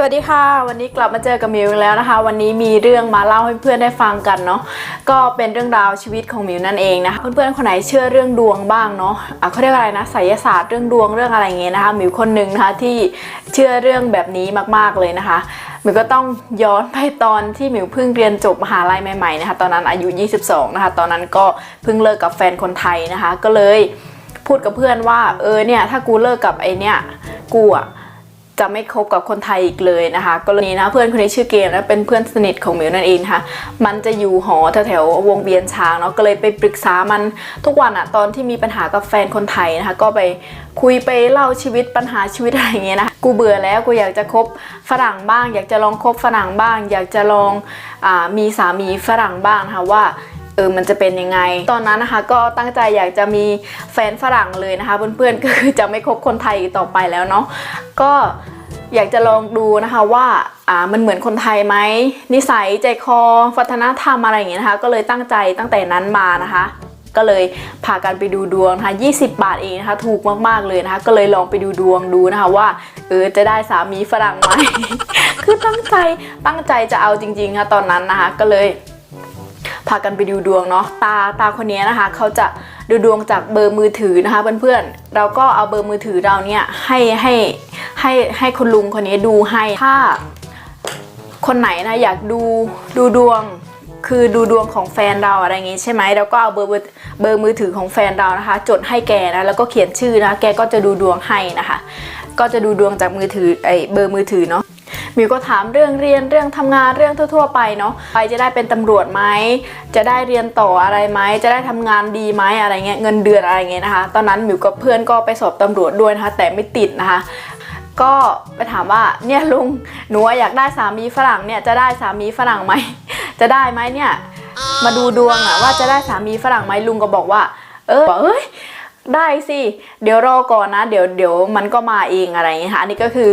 สวัสดีค่ะ วันนี้กลับมาเจอกับมิวอีกแล้วนะคะ วันนี้มีเรื่องมาเล่าให้เพื่อนได้ฟังกันเนาะก็เป็นเรื่องราวชีวิตของมิวนั่นเองนะคะเพื่อนๆคนไหนเชื่อเรื่องดวงบ้างเนาะอะเขาเรียกอะไรนะไสยศาสตร์เรื่องดวงเรื่องอะไรเงี้ยนะคะมิวคนหนึ่งนะคะที่เชื่อเรื่องแบบนี้มากๆเลยนะคะมิวก็ต้องย้อนไปตอนที่มิวเพิ่งเรียนจบมหาลัยใหม่ๆนะคะตอนนั้นอายุ 22 นะคะ ตอนนั้นก็เพิ่งเลิกกับแฟนคนไทยนะคะ ก็เลยพูดกับเพื่อนว่าเออเนี่ยถ้ากูเลิกกับไอเนี่ยกูอะ จะไม่คบกับคนไทยอีกเลยนะคะก็เลยนี้นะเพื่อนคนนี้ชื่อเกมนะเป็นเพื่อนสนิทของมิวนั่นเองค่ะ มันจะอยู่หอแถวๆวงเวียนช้างเนาะก็เลยไปปรึกษามันทุกวันอะตอนที่มีปัญหากับแฟนคนไทยนะคะ ก็ไปคุยไปเล่าชีวิตปัญหาชีวิตอะไรอย่างเงี้ยนะกูเบื่อแล้วกูอยากจะคบฝรั่งบ้าง อยากจะลองคบฝรั่งบ้าง อยากจะลองอมีสามีฝรั่งบ้างนะคะว่า เออมันจะเป็นยังไง ตอนนั้นนะคะก็ตั้งใจอยากจะมีแฟนฝรั่งเลยนะคะ เพื่อนๆก็คือจะไม่คบคนไทยอีกต่อไปแล้วเนาะก็อยากจะลองดูนะคะว่าอ่ามันเหมือนคนไทยไหมนิสัยใจคอวัฒนธรรมอะไรอย่างเงี้ยนะคะ ก็เลยตั้งใจตั้งแต่นั้นมานะคะ ก็เลยพากันไปดูดวงนะคะ20 บาทเองนะคะ ถูกมากๆเลยนะคะ ก็เลยลองไปดูดวงดูนะคะว่าเออจะได้สามีฝรั่งไหมคือตั้งใจตั้งใจจะเอาจริงๆค่ะตอนนั้นนะคะ ก็เลย พากันไปดูดวงเนาะตาตาคนนี้นะคะเขาจะดูดวงจากเบอร์มือถือนะคะเพื่อนๆเราก็เอาเบอร์มือถือเราเนี่ยให้ให้ให้ให้คุณลุงคนนี้ดูให้ถ้าคนไหนนะอยากดูดูดวงคือดูดวงของแฟนเราอะไรอย่างงี้ใช่ไหมเราก็เอาเบอร์เบอร์เบอร์มือถือของแฟนเรานะคะ จดให้แกนะแล้วก็เขียนชื่อนะแกก็จะดูดวงให้นะคะ ก็จะดูดวงจากมือถือไอเบอร์มือถือเนาะ มิวก็ถามเรื่องเรียนเรื่องทำงานเรื่องทั่ว ๆ ไปเนาะไปจะได้เป็นตำรวจไหมจะได้เรียนต่ออะไรไหมจะได้ทำงานดีไหมอะไรเงี้ยเงินเดือนอะไรเงี้ยนะคะตอนนั้นมิวกับเพื่อนก็ไปสอบตำรวจด้วยนะคะแต่ไม่ติดนะคะก็ไปถามว่าเนี่ยลุงหนูอยากได้สามีฝรั่งเนี่ยจะได้สามีฝรั่งไหมจะได้ไหมเนี่ยมาดูดวงอะว่าจะได้สามีฝรั่งไหมลุงก็บอกว่า เออเอ้ยได้สิ เดี๋ยวรอก่อนนะ เดี๋ยวเดี๋ยวมันก็มาเองอะไรอย่างเงี้ยค่ะอันนี้ก็คือ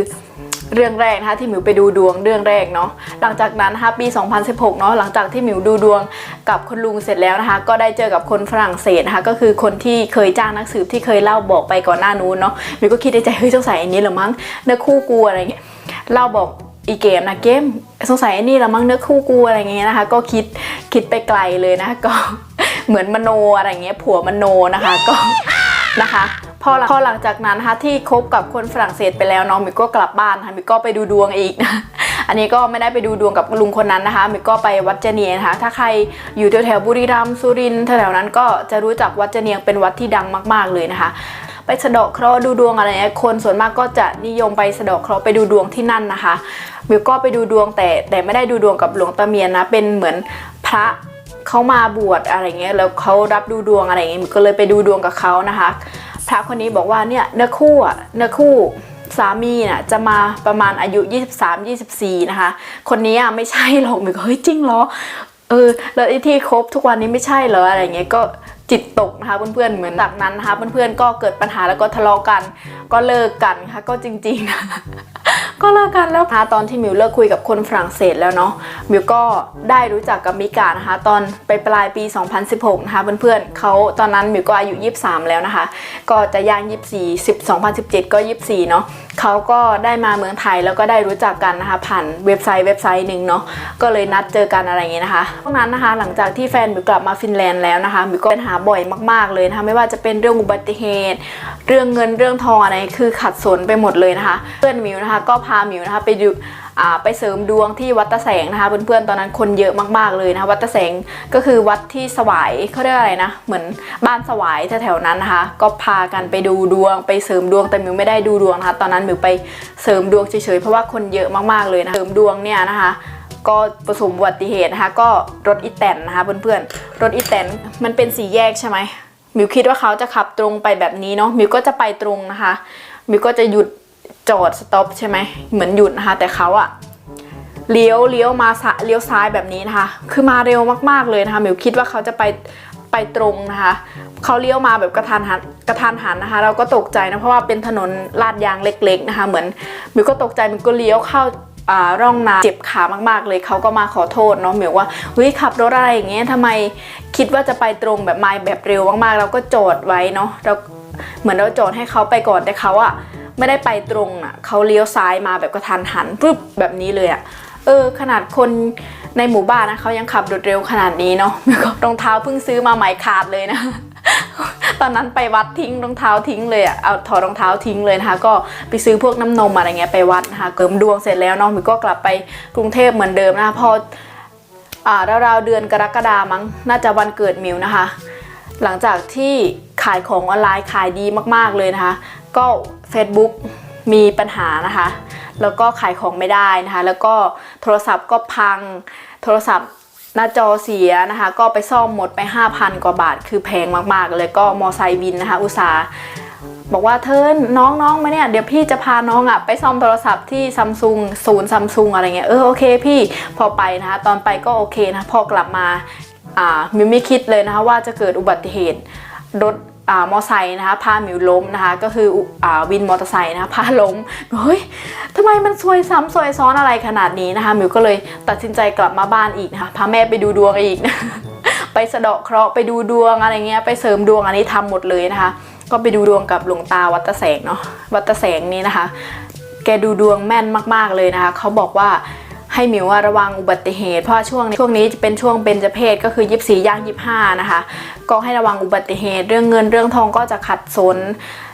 เรื่องแรกนะคะที่หมิวไปดูดวงเรื่องแรกเนาะหลังจากนั้นนะคะปี 2016 เนาะหลังจากที่หมิวดูดวงกับคุณลุงเสร็จแล้วนะคะ ก็ได้เจอกับคนฝรั่งเศสนะคะก็คือคนที่เคยจ้างนักสืบที่เคยเล่าบอกไปก่อนหน้านู้นเนาะหมิวก็คิดในใจเฮ้ยสงสัยอันนี้หรือมั้งเนื้อคู่กูอะไรเงี้ยเล่าบอกอีเกมนะเกมสงสัยอันนี้ละมั้งเนื้อคู่กูอะไรเงี้ยนะคะ ก็คิดคิดไปไกลเลยนะก็เหมือนมโนอะไรเงี้ยผัวมโนนะคะก็ นะคะพอหลังพอหลังจากนั้นนะคะที่คบกับคนฝรั่งเศสไปแล้วน้องมิวก็กลับบ้านค่ะมิวก็ไปดูดวงอีกนะอันนี้ก็ไม่ได้ไปดูดวงกับลุงคนนั้นนะคะมิวก็ไปวัดเจเนียงนะคะถ้าใครอยู่แถวๆบุรีรัมย์สุรินทร์แถวนั้นก็จะรู้จักวัดเจเนียงเป็นวัดที่ดังมาก ๆเลยนะคะไปสะเดาะเคราะห์ดูดวงอะไรเงี้ยคนส่วนมากก็จะนิยมไปสะเดาะเคราะห์ไปดูดวงที่นั่นนะคะมิวก็ไปดูดวงแต่แต่ไม่ได้ดูดวงกับหลวงตาเมียนนะเป็นเหมือนพระ เขามาบวชอะไรเงี้ยแล้วเขารับดูดวงอะไรเงี้ยมิก็เลยไปดูดวงกับเขานะคะพระคนนี้บอกว่าเนี่ยเนื้อคู่อะเนื้อคู่สามีน่ะจะมาประมาณอายุ 23 24 นะคะ คนนี้อะไม่ใช่หรอกมิก็เฮ้ยจริงเหรอเออแล้วไอ้ที่คบทุกวันนี้ไม่ใช่เหรออะไรเงี้ยก็จิตตกนะคะเพื่อนๆเหมือนจากนั้นนะคะเพื่อนๆก็เกิดปัญหาแล้วก็ทะเลาะกัน ก็เลิกกันค่ะก็จริงๆนะก็เลิกกันแล้วนะคะตอนที่มิวเลิกคุยกับคนฝรั่งเศสแล้วเนาะมิวก็ได้รู้จักกับมิกานะคะ ตอนไปปลายปี 2016 นะคะเพื่อนๆเขาตอนนั้นมิวก็อายุ 23 แล้วนะคะ ก็จะย่าง 24 10 2017 ก็ 24 เนาะเขาก็ได้มาเมืองไทยแล้วก็ได้รู้จักกันนะคะผ่านเว็บไซต์เว็บไซต์หนึ่งเนาะก็เลยนัดเจอกันอะไรอย่างเงี้ยนะคะตรงนั้นนะคะหลังจากที่แฟนมิวกลับมาฟินแลนด์แล้วนะคะมิวก็ปัญหาบ่อยมาก ๆเลยนะคะไม่ว่าจะเป็นเรื่องอุบัติเหตุ เรื่องเงินเรื่องทองอะไรคือขัดสนไปหมดเลยนะคะ เพื่อนมิวนะคะก็พามิวนะคะไปดูไปเสริมดวงที่วัดตะแสงนะคะเพื่อนๆตอนนั้นคนเยอะมากๆเลยนะคะวัดตะแสงก็คือวัดที่สวายเขาเรียกอะไรนะ เหมือนบ้านสวายแถวๆนั้นนะคะ ก็พากันไปดูดวง ไปเสริมดวงแต่มิวไม่ได้ดูดวงนะคะตอนนั้นมิวไปเสริมดวงเฉยๆเพราะว่าคนเยอะมากๆเลยนะเสริมดวงเนี่ยนะคะก็ประสบอุบัติเหตุนะคะก็รถอีแตนนะคะเพื่อนๆรถอีแตนมันเป็นสี่แยกใช่ไหมมิวคิดว่าเขาจะขับตรงไปแบบนี้เนาะมิวก็จะไปตรงนะคะมิวก็จะหยุด จอดสต็อปใช่ไหมเหมือนหยุดนะคะ แต่เขาอะเลี้ยวเลี้ยวมาซ้ายเลี้ยวซ้ายแบบนี้นะคะ คือมาเร็วมากๆเลยนะคะมิวคิดว่าเขาจะไปไปตรงนะคะเขาเลี้ยวมาแบบกระทันหันกระทันหันนะคะ เราก็ตกใจนะเพราะว่าเป็นถนนลาดยางเล็ก ๆนะคะ เหมือนมิวก็ตกใจมิวก็เลี้ยวเข้าอ่าร่องน้ำเจ็บขามากๆ เลยเขาก็มาขอโทษเนาะเหมียวว่าเฮ้ยขับรถอะไรอย่างเงี้ยทำไมคิดว่าจะไปตรงแบบมาแบบเร็วมากๆ เราก็จอดไว้เนาะเราเหมือนเราจอดให้เขาไปก่อนแต่เขาอะ ไม่ได้ไปตรงอะเขาเลี้ยวซ้ายมาแบบกระทันหันปุ๊บแบบนี้เลยอะเออขนาดคนในหมู่บ้านนะเขายังขับรถเร็วขนาดนี้เนาะรองเท้าเพิ่งซื้อมาใหม่ขาดเลยนะ ตอนนั้นไปวัดทิ้งรองเท้าทิ้งเลยอะเอาถอดรองเท้าทิ้งเลยนะคะ ก็ไปซื้อพวกน้ำนมอะไรเงี้ยไปวัดนะคะเกิมดวงเสร็จแล้วเนาะมิวก็กลับไปกรุงเทพเหมือนเดิมนะคะพออ่าราวๆเดือนกรกฎามั้งน่าจะวันเกิดมิวนะคะ หลังจากที่ขายของออนไลน์ขายดีมากๆเลยนะคะ ก็ Facebook มีปัญหานะคะ แล้วก็ขายของไม่ได้นะคะ แล้วก็โทรศัพท์ก็พัง โทรศัพท์หน้าจอเสียนะคะ ก็ไปซ่อมหมดไป 5,000 กว่าบาท คือแพงมากๆ เลยก็มอไซค์บินนะคะ อุตสาห์บอกว่าเธอน้องๆมาเนี่ย เดี๋ยวพี่จะพาน้องอะไปซ่อมโทรศัพท์ที่ซัมซุงศูนย์ซัมซุงอะไรเงี้ย เออโอเคพี่พอไปนะคะ ตอนไปก็โอเคนะ พอกลับมา อ่ามิวไม่คิดเลยนะคะว่าจะเกิดอุบัติเหตุรถ มอไซค์นะคะพาหมิวล้มนะคะ ก็คืออวินมอเตอร์ไซค์นะคะพาล้มเฮ้ยทำไมมันซวยซ้ำซวยซ้อนอะไรขนาดนี้นะคะหมิวก็เลยตัดสินใจกลับมาบ้านอีกนะคะพาแม่ไปดูดวงอีกไปสะเดาะเคราะห์ไปดูดวงอะไรเงี้ยไปเสริมดวงอันนี้ทำหมดเลยนะคะ ก็ไปดูดวงกับหลวงตาวัดตะแสงเนาะวัดตะแสงนี่นะคะ แกดูดวงแม่นมากๆเลยนะคะเขาบอกว่าให้หมิวว่าระวังอุบัติเหตุเพราะช่วงนี้ช่วงนี้จะเป็นช่วงเบญจเพศก็คือ 24ย่าง 25 นะคะ ก็ให้ระวังอุบัติเหตุ เรื่องเงินเรื่องทองก็จะขัดสน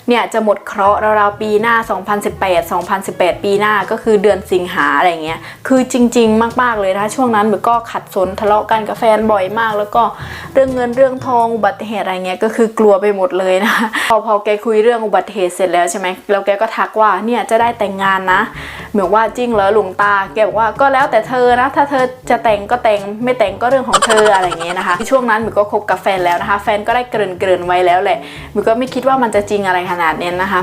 เนี่ยจะหมดเคราะห์ราวๆปีหน้า 2018 2018 ปีหน้าก็คือเดือนสิงหาอะไรเงี้ย คือจริง ๆ มากๆเลยนะช่วงนั้นหมิวก็ขัดสนทะเลาะกันกับแฟนบ่อยมาก แล้วก็เรื่องเงินเรื่องทองอุบัติเหตุอะไรเงี้ยก็คือกลัวไปหมดเลยนะพอพอแกคุยเรื่องอุบัติเหตุเสร็จแล้วใช่ไหมแล้วแกก็ทักว่าเนี่ยจะได้แต่งงานนะเหมิวว่าจริงเหรอหลวงตาแกบอกว่าก็แล้วแต่เธอนะถ้าเธอจะแต่งก็แต่งไม่แต่งก็เรื่องของเธออะไรเงี้ยนะคะช่วงนั้นหมิวก็คบกับแฟนแล้วนะคะ แฟนก็ได้เกริ่นเกริ่นๆไว้แล้วแหละมิวก็ไม่คิดว่ามันจะจริงอะไรขนาดนี้นะคะ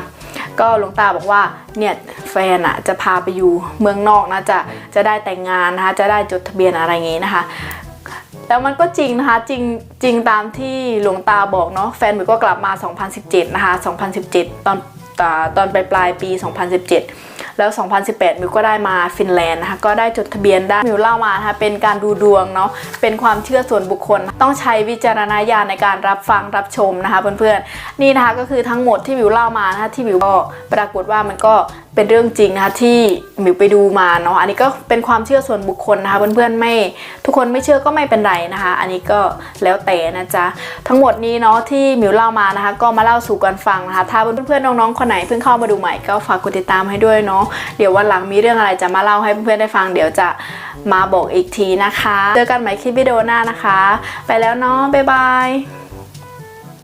ก็หลวงตาบอกว่าเนี่ยแฟนอะจะพาไปอยู่เมืองนอกนะจะจะได้แต่งงานนะคะจะได้จดทะเบียนอะไรอย่างงี้นะคะแล้วมันก็จริงนะคะจริงจริงตามที่หลวงตาบอกเนาะแฟนหมิวก็กลับมา 2017 นะคะ 2017 ตอนตอนตอนปลายปลายปี 2017 แล้ว 2018 มิวก็ได้มาฟินแลนด์นะคะก็ได้จดทะเบียนได้มิวเล่ามานะคะเป็นการดูดวงเนาะเป็นความเชื่อส่วนบุคคล ต้องใช้วิจารณญาณในการรับฟังรับชมนะคะเพื่อนๆนี่นะคะก็คือทั้งหมดที่มิวเล่ามานะคะที่มิวก็ปรากฏว่ามันก็ เป็นเรื่องจริงนะคะที่มิวไปดูมาเนาะอันนี้ก็เป็นความเชื่อส่วนบุคคลนะคะเพื่อนๆไม่ทุกคนไม่เชื่อก็ไม่เป็นไรนะคะ อันนี้ก็แล้วแต่นะจ๊ะทั้งหมดนี้เนาะที่มิวเล่ามานะคะ ก็มาเล่าสู่กันฟังนะคะถ้าเพื่อนๆน้องๆคนไหนเพิ่งเข้ามาดูใหม่ก็ฝากกดติดตามให้ด้วยเนาะเดี๋ยววันหลังมีเรื่องอะไรจะมาเล่าให้เพื่อนๆได้ฟังเดี๋ยวจะมาบอกอีกทีนะคะ เจอกันใหม่คลิปวิดีโอหน้านะคะ ไปแล้วเนาะบ๊ายบาย